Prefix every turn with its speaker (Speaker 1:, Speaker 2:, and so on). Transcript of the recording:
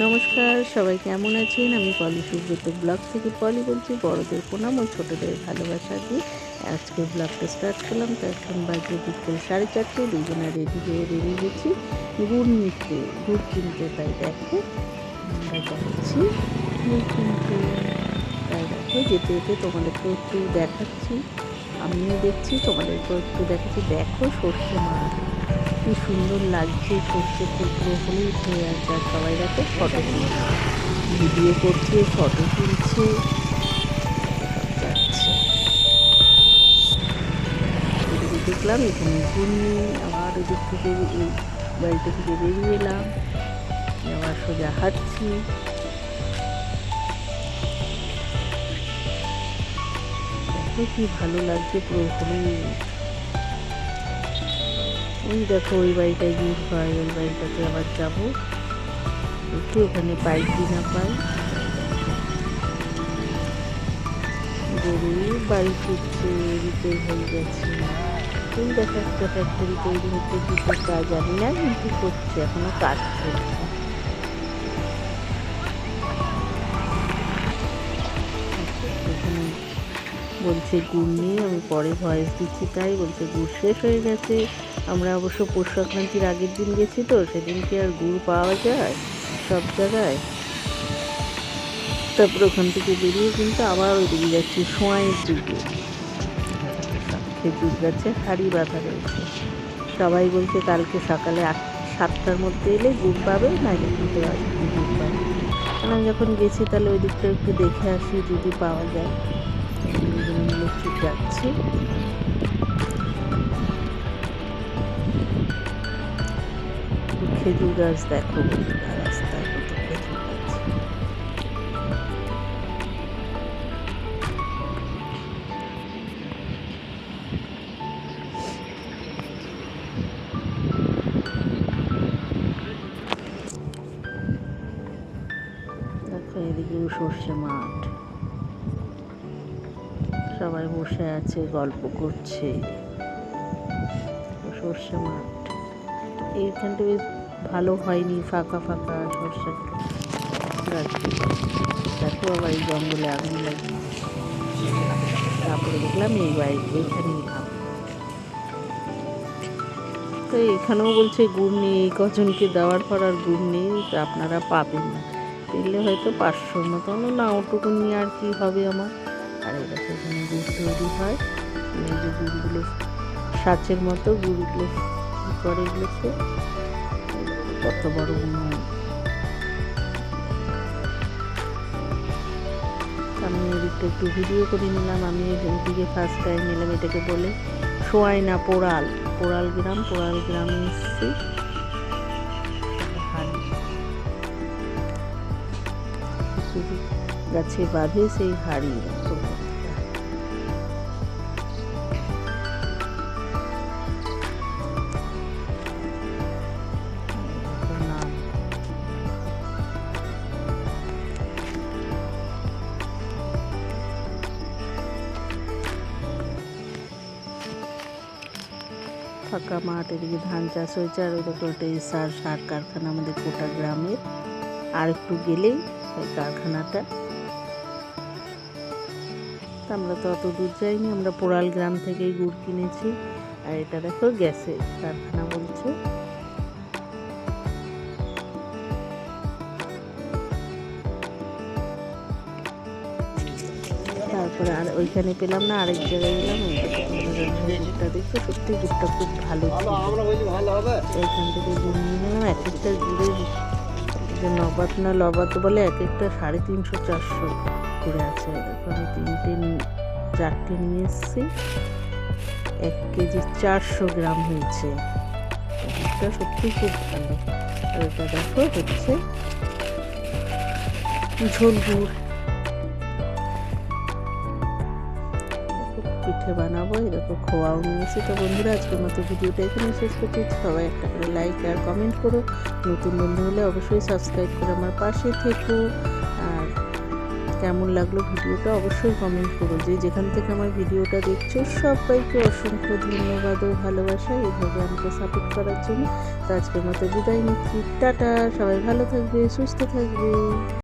Speaker 1: নমস্কার, সবাই কেমন আছেন? আমি পলি সুব্রত ব্লগ থেকে পলি বলছি, বড়দের প্রণাম ও ছোটদের ভালোবাসা দিয়ে আজকে ব্লগটা স্টার্ট করলাম। তো এখন বাজে বিকেল সাড়ে চারটে, দুজনে রেডি হয়ে বেরিয়ে গেছি। গুড় নিতে, গুড় কিনতে, তাই দেখো। আমরা যাচ্ছি গুড় কিনতে। তাই দেখো, যেতে যেতে তোমাদেরকে একটু দেখাচ্ছি। আমিও দেখছি, তোমাদেরকেও একটু দেখাচ্ছি। দেখো সর্ষে মাছ। কি সুন্দর লাগছে সর্ষে ফুল পুরো হলুদ হয়ে আছে আর সবাই দেখো। ফটো তুলছে। ভিডিও করছে ফটো তুলছে। যাচ্ছে। এদিকে দেখলাম এখানে ঘুরনি আবার ওদিক থেকে এই বাড়িটা থেকে বেরিয়ে এলাম। আবার সোজা হাঁটছি। দেখো কি ভালো লাগছে পুরো হলুদ ওই দেখো, ওই বাড়িটায় গিয়ে হয় ওই বাড়িটাতে আবার যাব। একটু ওখানে পাই কি না পাই। গরু বাড়ি ফিরছে রিপেয়ার হয়ে গেছে। ওই দেখো, একটা ফ্যাক্টরি তৈরি হচ্ছে কিছু কাজ জানি না, কিন্তু করছে, এখনও কাজ চলছে। বলছে, গুড় নিয়ে, আমি পরে ভয়েস দিচ্ছি। তাই বলছে, গুড় শেষ হয়ে গেছে। আমরা অবশ্য পৌষ সংক্রান্তির আগের দিন গেছি তো সেদিন কি আর গুড় পাওয়া যায় সব জায়গায়। তারপর ওখান থেকে বেরিয়ে কিন্তু আবার ওইদিকে যাচ্ছি, সোঁয়াইয়ের দিকে। খেজুর গাছে হাড়ি বাঁধা রয়েছে। সবাই বলছে কালকে সকালে আট, সাতটার মধ্যে এলে গুড় পাবে নাইলে কিন্তু গুড় পাবে। আমরা যখন গেছি তাহলে ওই দিকটা একটু দেখে আসি যদি পাওয়া যায়। যাচ্ছি। খেজুর গাছ দেখো এদিকেও সর্ষে মাঠ। সবাই বসে আছে গল্প করছে। সর্ষে মাঠ। এইখানটা ভালো হয়নি, ফাঁকা ফাঁকা সর্ষে। গাছগুলো দেখো আবার এই জঙ্গলে আগুন লাগে তারপরে দেখলাম এই বাড়ি, এইখানেই তো এখানেও বলছে গুড় নেই, কজনকে দেওয়ার পর আর গুড় নেই আপনারা পাবেন না। পেলে হয়তো পাঁচশোর মতন না ওটুকু নিয়ে আর কি হবে আমার। আর দেখো এখানে গুড় তৈরি হয়। এই যে গুড়গুলো, সাচের মতো গুড়গুলো করে এগুলোকে? কত বড় উনুন আমি এদিকটা একটু ভিডিও করে নিলাম। আমি এদিকে ফার্স্ট টাইম এলাম, এটাকে বলে সোয়াই না পোড়াল। পোড়াল গ্রাম, পোড়াল গ্রামে এসেছি। গাছে বাঁধে সেই হাড়ি। ফাঁকা মাঠ, এদিকে ধান চাষ হয়েছে, আর ওই দেখো এই সার সার কারখানা আমাদের কোটা গ্রামের। আর একটু গেলেই ওই কারখানাটা। আমরা তো অত দূর যাইনি, আমরা পোড়াল গ্রাম থেকেই গুড় কিনেছি, আর এটা দেখো গ্যাসের কারখানা। তারপরে আর ওইখানে পেলাম না আরেক জায়গায় গেলাম ওই দেখো তোমরা গুড়টা দেখছ সত্যি গুড়টা খুব ভালো এইখান থেকে গুড় নিয়ে নিলাম এক একটা গুড়ের যে নবাত না লবাত বলে এক একটা সাড়ে তিনশো চারশো করে আছে আমি তিনটে চারটে নিয়ে এসেছি এক কেজি চারশো গ্রাম হয়েছে গুড়টা সত্যি খুব ভালো আর এটা দেখো হচ্ছে ঝোল গুড় পিঠে বানাবো। দেখো, খোয়াও নিয়েছি তো বন্ধুরা, আজকের মতো ভিডিওটা এখানে শেষ করছি। সবাই একটা করে লাইক আর কমেন্ট করো। নতুন বন্ধু হলে অবশ্যই সাবস্ক্রাইব করে আমার পাশে থেকো। আর কেমন লাগল ভিডিওটা অবশ্যই কমেন্ট করো। যে যেখান থেকে আমার ভিডিওটা দেখছ, সবাইকে অসংখ্য ধন্যবাদ ও ভালোবাসা। এভাবে আমাকে সাপোর্ট করার জন্য। তো আজকের মতো বিদায় নিচ্ছি। টাটা! সবাই ভালো থাকবে, সুস্থ থাকবে।